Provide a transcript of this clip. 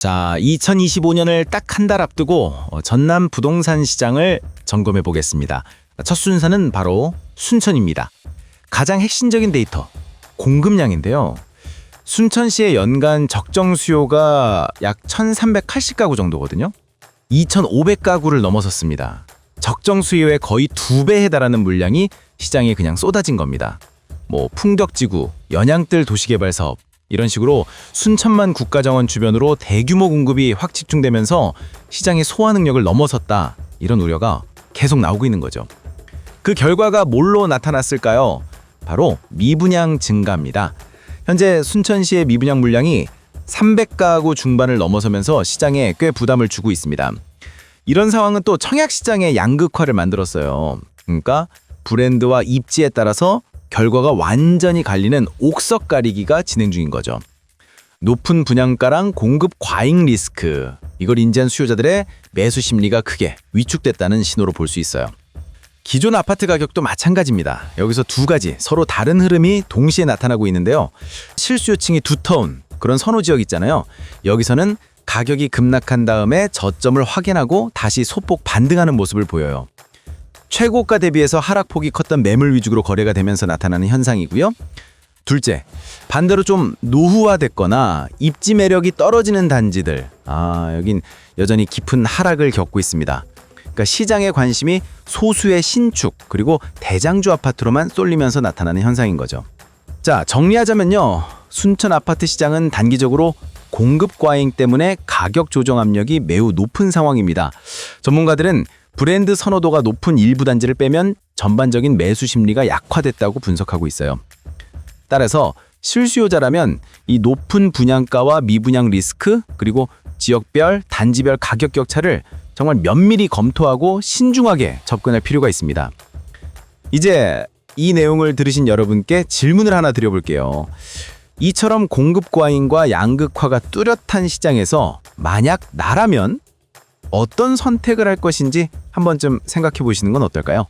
자, 2025년을 딱 한 달 앞두고 어, 전남 부동산 시장을 점검해 보겠습니다. 첫 순서는 바로 순천입니다. 가장 핵심적인 데이터, 공급량인데요. 순천시의 연간 적정 수요가 약 1,380가구 정도거든요. 2,500가구를 넘어섰습니다. 적정 수요의 거의 두 배에 달하는 물량이 시장에 그냥 쏟아진 겁니다. 뭐 풍덕지구, 연양뜰 도시개발 사업 이런 식으로 순천만 국가정원 주변으로 대규모 공급이 확 집중되면서 시장의 소화 능력을 넘어섰다 이런 우려가 계속 나오고 있는 거죠. 그 결과가 뭘로 나타났을까요? 바로 미분양 증가입니다. 현재 순천시의 미분양 물량이 300가구 중반을 넘어서면서 시장에 꽤 부담을 주고 있습니다. 이런 상황은 또 청약 시장의 양극화를 만들었어요. 그러니까 브랜드와 입지에 따라서 결과가 완전히 갈리는 옥석 가리기가 진행 중인 거죠. 높은 분양가랑 공급 과잉 리스크 이걸 인지한 수요자들의 매수 심리가 크게 위축됐다는 신호로 볼 수 있어요. 기존 아파트 가격도 마찬가지입니다. 여기서 두 가지 서로 다른 흐름이 동시에 나타나고 있는데요. 실수요층이 두터운 그런 선호 지역 있잖아요. 여기서는 가격이 급락한 다음에 저점을 확인하고 다시 소폭 반등하는 모습을 보여요. 최고가 대비해서 하락폭이 컸던 매물 위주로 거래가 되면서 나타나는 현상이고요. 둘째, 반대로 좀 노후화됐거나 입지 매력이 떨어지는 단지들. 아, 여긴 여전히 깊은 하락을 겪고 있습니다. 그러니까 시장의 관심이 소수의 신축 그리고 대장주 아파트로만 쏠리면서 나타나는 현상인 거죠. 자, 정리하자면요. 순천 아파트 시장은 단기적으로 공급 과잉 때문에 가격 조정 압력이 매우 높은 상황입니다. 전문가들은 브랜드 선호도가 높은 일부 단지를 빼면 전반적인 매수 심리가 약화됐다고 분석하고 있어요. 따라서 실수요자라면 이 높은 분양가와 미분양 리스크 그리고 지역별 단지별 가격 격차를 정말 면밀히 검토하고 신중하게 접근할 필요가 있습니다. 이제 이 내용을 들으신 여러분께 질문을 하나 드려볼게요. 이처럼 공급 과잉과 양극화가 뚜렷한 시장에서 만약 나라면 어떤 선택을 할 것인지 한 번쯤 생각해 보시는 건 어떨까요?